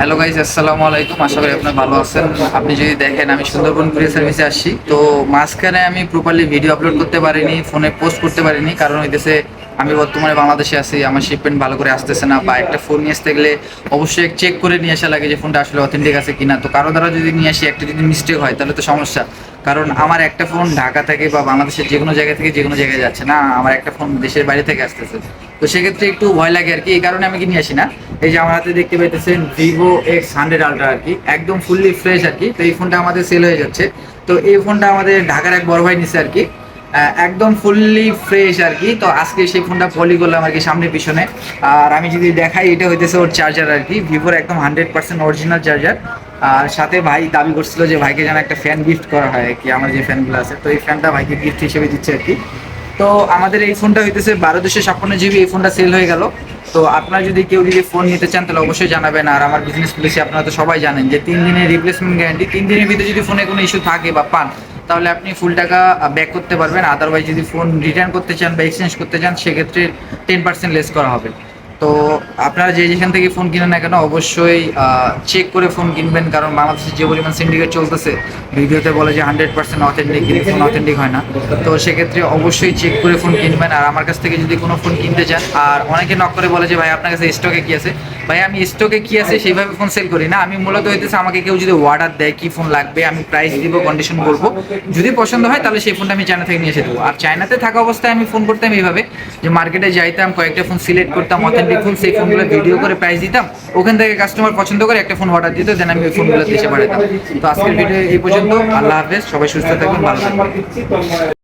Hello guys আসসালামু আলাইকুম। আশা করি আপনার ভালো আছেন। আপনি যদি দেখেন, আমি সুন্দরবন কুরিয়ার সার্ভিসে আসছি। তো মাঝখানে আমি প্রপারলি ভিডিও আপলোড করতে পারিনি ফোনে পোস্ট করতে পারিনি, কারণ হইতেছে আমি বর্তমানে বাংলাদেশে আছি, আমার শিপমেন্ট ভালো করে আসতেছে না, বা একটা ফোন নিয়ে আসতে গেলে অবশ্যই চেক করে নিয়ে আসা লাগে যে ফোনটা আসলে অথেন্টিক আছে কিনা। তো কারও দ্বারা যদি নিয়ে আসি, একটা যদি মিস্টেক হয়, তাহলে তো সমস্যা। কারণ আমার একটা ফোন ঢাকা থেকে বা বাংলাদেশের যে কোনো জায়গা থেকে যে কোনো জায়গায় যাচ্ছে না, আমার একটা ফোন দেশের বাইরে থেকে আসতেছে। তো সেক্ষেত্রে একটু ভয় লাগে আর কি, এই কারণে আমি কি নিয়ে আসি না। এই যে আমার হাতে দেখতে পাইতেছেন ভিভো এক্স হান্ড্রেড আলট্রা আর কি, একদম ফুললি ফ্রেশ আর কি, তো এই ফোনটা আমাদের সেল হয়ে যাচ্ছে। তো এই ফোনটা আমাদের ঢাকার এক বড় ভাই নিছে আর কি একদম ফুললি ফ্রেশ আর কি, তো আজকে সেই ফোনটা পলি করলাম আর কি সামনে পিছনে। আর আমি যদি দেখাই, এটা হইতেছে ওর চার্জার আর কি ভিভোর একদম হান্ড্রেড পার্সেন্ট অরিজিনাল চার্জার আর সাথে ভাই দাবি করছিল যে ভাইকে যেন একটা ফ্যান গিফট করা হয় কি, আমার যে ফ্যানগুলো আছে, তো এই ফ্যানটা ভাইকে গিফট হিসেবে দিচ্ছে আর কি। তো আমাদের এই ফোনটা হইতেছে বারো দুশো ছাপ্পান্ন জিবি, এই ফোনটা সেল হয়ে গেল। তো আপনারা যদি কেউ যদি ফোন নিতে চান, তাহলে অবশ্যই জানাবেন। আর আমার বিজনেস পলিসি আপনারা তো সবাই জানেন যে তিন দিনের রিপ্লেসমেন্ট গ্যারান্টি তিন দিনের ভিতরে যদি ফোনে কোনো ইস্যু থাকে বা পান, তাহলে আপনি ফুল টাকা ব্যাক করতে পারবেন। আদারওয়াইজ যদি ফোন রিটার্ন করতে চান বা এক্সচেঞ্জ করতে চান, সেক্ষেত্রে টেন পার্সেন্ট লেস করা হবে। তো আপনারা যে যেখান থেকে ফোন কিনেন না কেন অবশ্যই চেক করে ফোন কিনবেন, কারণ বাংলাদেশে যে পরিমাণ সিন্ডিকেট চলতেছে, ভিডিওতে বলে যে হান্ড্রেড পার্সেন্ট অথেন্টিক কিন্তু ফোন অথেন্টিক হয় না। তো সেক্ষেত্রে অবশ্যই চেক করে ফোন কিনবেন, আর আমার কাছ থেকে যদি কোনো ফোন কিনতে চান, আর অনেকে নক করে বলে যে, ভাই, আপনার কাছে স্টকে কি আছে? ভাই, আমি স্টকে কি আছে সেইভাবে ফোন সেল করি না। আমি মূলত হইতেছে আমাকে কেউ যদি অর্ডার দেয় কি ফোন লাগবে, আমি প্রাইস দিব কন্ডিশন বলব। যদি পছন্দ হয়, তাহলে সেই ফোনটা আমি চায়না থেকে নিয়ে এসে দেবো। আর চায়নাতে থাকা অবস্থায় আমি ফোন করতাম এইভাবে, যে মার্কেটে যাইতাম, কয়েকটা ফোন সিলেক্ট করতাম অথেন্টিক ফোন সেই ফোনগুলো ভিডিও করে প্রাইস দিতাম। ওখান থেকে কাস্টমার পছন্দ করে একটা ফোন অর্ডার দিত দেন আমি ওই ফোনগুলো দেশে পাঠাতাম। তো আজকের ভিডিও এই পর্যন্ত। আল্লাহ হাফেজ, সবাই সুস্থ থাকবেন ভালো থাকবেন